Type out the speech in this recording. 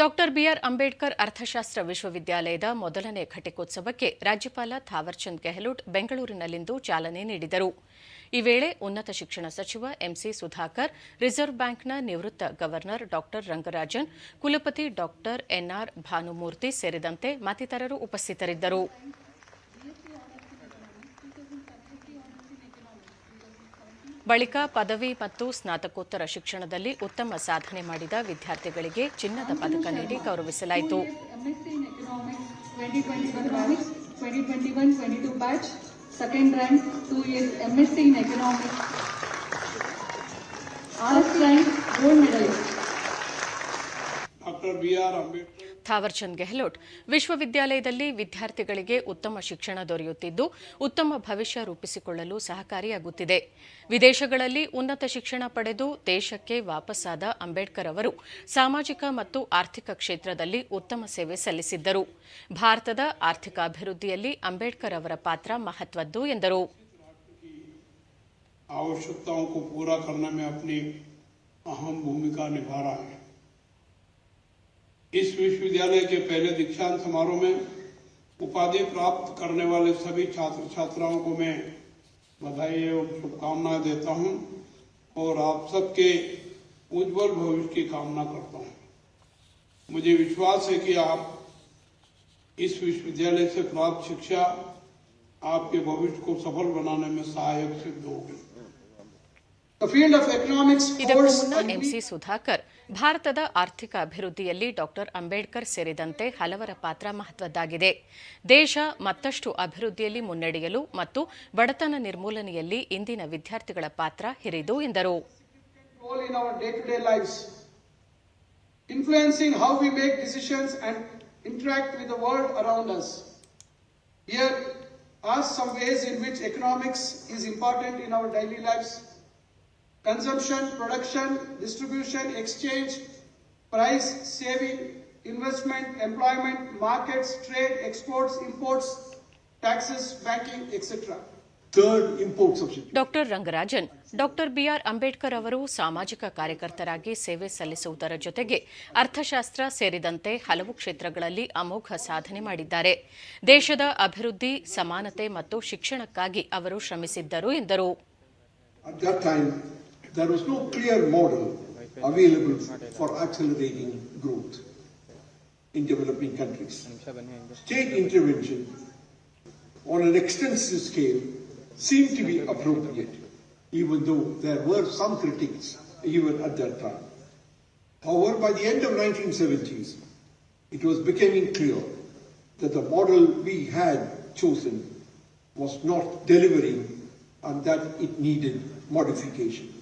Doctor B R Ambedkar ಅರ್ಥಶಾಸ್ತ್ರ ವಿಶ್ವವಿದ್ಯಾಲಯದ ಮೊದಲನೇ ಘಟಿಕೋತ್ಸವಕ್ಕೆ ರಾಜ್ಯಪಾಲ ಥಾವರ್ಚಂದ್ ಗೆಹ್ಲೋಟ್ ಬೆಂಗಳೂರಿನಲ್ಲಿಂದು ಚಾಲನೆ ನೀಡಿದರು. ಈ ವೇಳೆ ಉನ್ನತ ಶಿಕ್ಷಣ ಸಚಿವ ಎಂಸಿ ಸುಧಾಕರ್, ರಿಸರ್ವ್ ಬ್ಯಾಂಕ್ನ ನಿವೃತ್ತ ಗವರ್ನರ್ ಡಾಕ್ಟರ್ ರಂಗರಾಜನ್, ಕುಲಪತಿ ಡಾಕ್ಟರ್ ಎನ್ಆರ್ ಭಾನುಮೂರ್ತಿ ಸೇರಿದಂತೆ ಮತ್ತಿತರರು ಉಪಸ್ಥಿತರಿದ್ದರು. ಬಳಿಕ ಪದವಿ ಮತ್ತು ಸ್ನಾತಕೋತ್ತರ ಶಿಕ್ಷಣದಲ್ಲಿ ಉತ್ತಮ ಸಾಧನೆ ಮಾಡಿದ ವಿದ್ಯಾರ್ಥಿಗಳಿಗೆ ಚಿನ್ನದ ಪದಕ ನೀಡಿ ಗೌರವಿಸಲಾಯಿತು. Doctor B R 2021 batch, 2021-22 batch, second rank, two years MSc in Economics. First rank, gold medalist. Doctor B R Ambedkar Thaawarchand Gehlot ವಿಶ್ವವಿದ್ಯಾಲಯದಲ್ಲಿ ವಿದ್ಯಾರ್ಥಿಗಳಿಗೆ ಉತ್ತಮ ಶಿಕ್ಷಣ ದೊರೆಯುತ್ತಿದ್ದು ಉತ್ತಮ ಭವಿಷ್ಯ ರೂಪಿಸಿಕೊಳ್ಳಲು ಸಹಕಾರಿಯಾಗುತ್ತಿದೆ ವಿದೇಶಗಳಲ್ಲಿ ಉನ್ನತ ಶಿಕ್ಷಣ ಪಡೆದು ದೇಶಕ್ಕೆ ವಾಪಸ್ಸಾದ ಅಂಬೇಡ್ಕರ್ ಅವರು ಸಾಮಾಜಿಕ ಮತ್ತು ಆರ್ಥಿಕ ಕ್ಷೇತ್ರದಲ್ಲಿ ಉತ್ತಮ ಸೇವೆ ಸಲ್ಲಿಸಿದ್ದರು ಭಾರತದ ಆರ್ಥಿಕ ಅಭಿವೃದ್ಧಿಯಲ್ಲಿ ಅಂಬೇಡ್ಕರ್ ಅವರ ಪಾತ್ರ ಮಹತ್ವದ್ದು ಎಂದರು आवश्यकताओं को पूरा करने में अपनी अहम भूमिका निभा रहा है इस विश्वविद्यालय के पहले दीक्षांत समारोह में उपाधि प्राप्त करने वाले सभी छात्र छात्राओं को मैं बधाई एवं शुभकामनाएँ देता हूँ और आप सबके उज्जवल भविष्य की कामना करता हूँ। मुझे विश्वास है कि आप इस विश्वविद्यालय से प्राप्त शिक्षा आपके भविष्य को सफल बनाने में सहायक सिद्ध होगी। ಇದಕ್ಕೂ ಮುನ್ನ ಎಂಸಿ ಸುಧಾಕರ್ ಭಾರತದ ಆರ್ಥಿಕ ಅಭಿವೃದ್ಧಿಯಲ್ಲಿ ಡಾಕ್ಟರ್ ಅಂಬೇಡ್ಕರ್ ಸೇರಿದಂತೆ ಹಲವರ ಪಾತ್ರ ಮಹತ್ವದ್ದಾಗಿದೆ. ದೇಶ ಮತ್ತಷ್ಟು ಅಭಿವೃದ್ಧಿಯಲ್ಲಿ ಮುನ್ನಡೆಯಲು ಮತ್ತು ಬಡತನ ನಿರ್ಮೂಲನೆಯಲ್ಲಿ ಇಂದಿನ ವಿದ್ಯಾರ್ಥಿಗಳ ಪಾತ್ರ ಹಿರಿದು ಎಂದರು. Consumption, production, distribution, exchange, price, saving, investment, employment, markets, trade, exports, imports, taxes, banking, etc. Third, import substitute. Doctor Rangarajan doctor B R Ambedkar ಅವರು ಸಾಮಾಜಿಕ ಕಾರ್ಯಕರ್ತರಾಗಿ ಸೇವೆ ಸಲ್ಲಿಸುವುದರ ಜೊತೆಗೆ ಅರ್ಥಶಾಸ್ತ್ರ ಸೇರಿದಂತೆ ಹಲವು ಕ್ಷೇತ್ರಗಳಲ್ಲಿ ಅಮೋಘ ಸಾಧನೆ ಮಾಡಿದ್ದಾರೆ ದೇಶದ ಅಭಿವೃದ್ಧಿ ಸಮಾನತೆ ಮತ್ತು ಶಿಕ್ಷಣಕ್ಕಾಗಿ ಅವರು ಶ್ರಮಿಸಿದ್ದರು ಎಂದರು there was no clear model available for accelerating growth in developing countries. State intervention on an extensive scale seemed to be appropriate, even though there were some critics even at that time. However, by the end of 1970s, it was becoming clear that the model we had chosen was not delivering and that it needed modification.